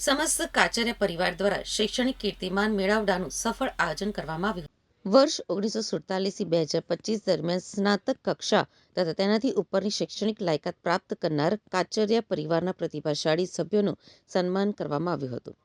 સમસ્ત કાચર્ય પરિવાર દ્વારા શૈક્ષણિક કીર્તિમાન મેળાવડાનું સફળ આયોજન કરવામાં આવ્યું વર્ષ ઓગણીસો સુડતાલીસથી બે હજાર પચીસ દરમિયાન સ્નાતક કક્ષા તથા તેનાથી ઉપરની શૈક્ષણિક લાયકાત પ્રાપ્ત કરનાર કાચરિયા પરિવારના પ્રતિભાશાળી સભ્યોનું સન્માન કરવામાં આવ્યું હતું.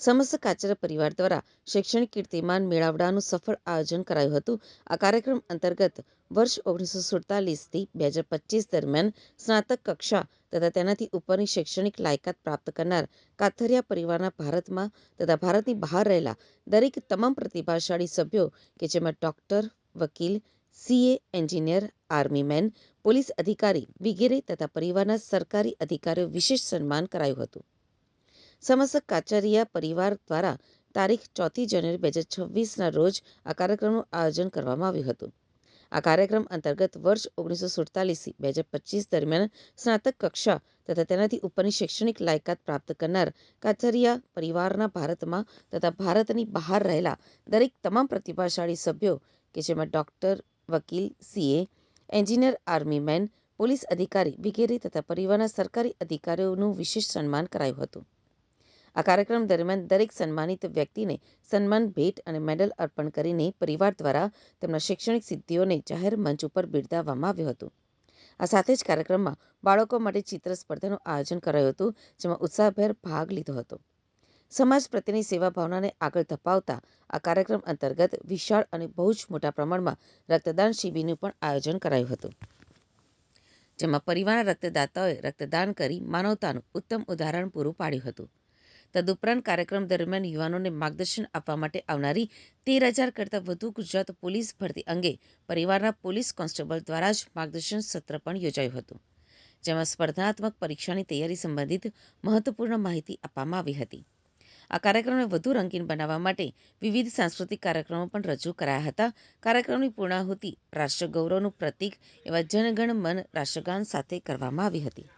સમસ્ત કાચર્ય પરિવાર દ્વારા શૈક્ષણિક કીર્તિમાન મેળાવડાનું સફળ આયોજન કરાયું હતું. આ કાર્યક્રમ અંતર્ગત વર્ષ ઓગણીસો સુડતાલીસથી બે હજાર પચીસ દરમિયાન સ્નાતક કક્ષા તથા તેનાથી ઉપરની શૈક્ષણિક લાયકાત પ્રાપ્ત કરનાર કાથરિયા પરિવારના ભારતમાં તથા ભારતની બહાર રહેલા દરેક તમામ પ્રતિભાશાળી સભ્યો કે જેમાં ડૉક્ટર, વકીલ, CA, engineer, army man, police અધિકારી વગેરે તથા પરિવારના સરકારી અધિકારીઓ વિશેષ સન્માન કરાયું હતું. સમસ્ત કાચરિયા પરિવાર દ્વારા તારીખ ચોથી જાન્યુઆરી બે હજાર છવ્વીસના રોજ આ કાર્યક્રમનું આયોજન કરવામાં આવ્યું હતું. આ કાર્યક્રમ અંતર્ગત વર્ષ ઓગણીસો સુડતાલીસથી બે હજાર પચીસ દરમિયાન સ્નાતક કક્ષા તથા તેનાથી ઉપરની શૈક્ષણિક લાયકાત પ્રાપ્ત કરનાર કાચરિયા પરિવારના ભારતમાં તથા ભારતની બહાર રહેલા દરેક તમામ પ્રતિભાશાળી સભ્યો કે જેમાં ડૉક્ટર, વકીલ, CA, engineer, army man, police અધિકારી, વગેરે તથા પરિવારના સરકારી અધિકારીઓનું વિશેષ સન્માન કરાયું હતું. આ કાર્યક્રમ દરમિયાન દરેક સન્માનિત વ્યક્તિને સન્માન, ભેટ અને મેડલ અર્પણ કરીને પરિવાર દ્વારા તેમના શૈક્ષણિક સિદ્ધિઓને જાહેર મંચ ઉપર બિરદાવવામાં આવ્યું હતું. આ સાથે જ કાર્યક્રમમાં બાળકો માટે ચિત્ર સ્પર્ધાનું આયોજન કરાયું હતું, જેમાં ઉત્સાહભેર ભાગ લીધો હતો. સમાજ પ્રત્યેની સેવા ભાવનાને આગળ ધપાવતા આ કાર્યક્રમ અંતર્ગત વિશાળ અને બહુ જ મોટા પ્રમાણમાં રક્તદાન શિબિરનું પણ આયોજન કરાયું હતું. જેમાં પરિવારના રક્તદાતાઓએ રક્તદાન કરી માનવતાનું ઉત્તમ ઉદાહરણ પૂરું પાડ્યું હતું. તદુપરાંત કાર્યક્રમ દરમિયાન યુવાનોને માર્ગદર્શન આપવા માટે આવનારી તેર હજાર કરતાં વધુ ગુજરાત પોલીસ ભરતી અંગે પરિવારના પોલીસ કોન્સ્ટેબલ દ્વારા જ માર્ગદર્શન સત્ર પણ યોજાયું હતું, જેમાં સ્પર્ધાત્મક પરીક્ષાની તૈયારી સંબંધિત મહત્વપૂર્ણ માહિતી આપવામાં આવી હતી. આ કાર્યક્રમને વધુ રંગીન બનાવવા માટે વિવિધ સાંસ્કૃતિક કાર્યક્રમો પણ રજૂ કરાયા હતા. કાર્યક્રમની પૂર્ણાહુતિ રાષ્ટ્રગૌરવનું પ્રતીક એવા જનગણ મન રાષ્ટ્રગાન સાથે કરવામાં આવી હતી.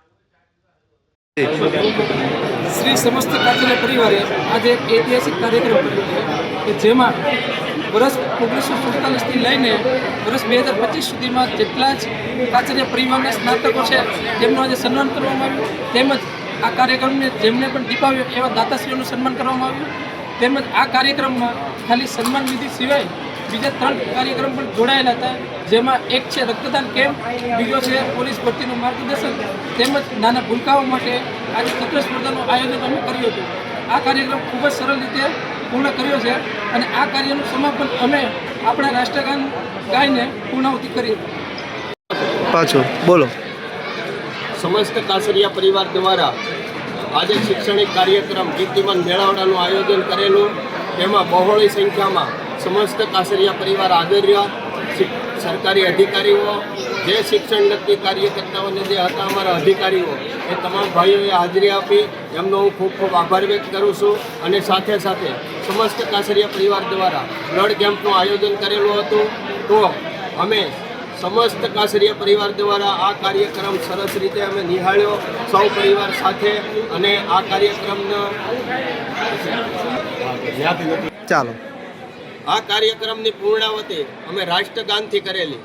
શ્રી સમસ્ત કાચરિયા પરિવારે આજે એક ઐતિહાસિક કાર્યક્રમ કર્યો છે કે જેમાં વર્ષ ઓગણીસો સુડતાલીસથી લઈને વર્ષ બે હજાર પચીસ સુધીમાં જેટલા જ કાચરિયા પરિવારના સ્નાતકો છે તેમનું આજે સન્માન કરવામાં આવ્યું. તેમજ આ કાર્યક્રમને જેમને પણ દીપાવ્યો એવા દાતાશ્રીઓનું સન્માન કરવામાં આવ્યું. તેમજ આ કાર્યક્રમમાં ખાલી સન્માન વિધિ સિવાય બીજા ત્રણ કાર્યક્રમ પણ જોડાયેલા હતા. જેમાં એક છે રક્તદાન કેમ્પ બીજો છે પોલીસ ભરતીનું માર્ગદર્શન તેમજ નાના ભૂલકાઓ માટે આજે ચિત્ર સ્પર્ધાનું આયોજન અમે કર્યું હતું. આ કાર્યક્રમ ખૂબ જ સરળ રીતે પૂર્ણ કર્યો છે અને આ કાર્યનું સમાપન અમે આપણા રાષ્ટ્રગાન ગાઈને પૂર્ણાહુતિ કરી પાછો બોલો. સમસ્ત કાસરિયા પરિવાર દ્વારા આજે શૈક્ષણિક કાર્યક્રમ કીર્તિમાન મેળાવડાનું આયોજન કરેલું. તેમાં બહોળી સંખ્યામાં સમસ્ત કાસરિયા પરિવાર શિક- સરકારી અધિકારીઓ, જે શિક્ષણ લગતી કાર્યકર્તાઓને જે હતા અમારા અધિકારીઓ, એ તમામ ભાઈઓએ હાજરી આપી. એમનો હું ખૂબ ખૂબ આભાર વ્યક્ત કરું છું અને સાથે સાથે સમસ્ત કાસરિયા પરિવાર દ્વારા બ્લડ કેમ્પનું આયોજન કરેલું હતું. તો અમે સમસ્ત કાસરિયા પરિવાર દ્વારા આ કાર્યક્રમ સરસ રીતે અમે નિહાળ્યો. સૌ પરિવાર સાથે અને આ કાર્યક્રમનો ચાલો. આ કાર્યક્રમની પૂર્ણાવતી અમે રાષ્ટ્રગાનથી કરેલી.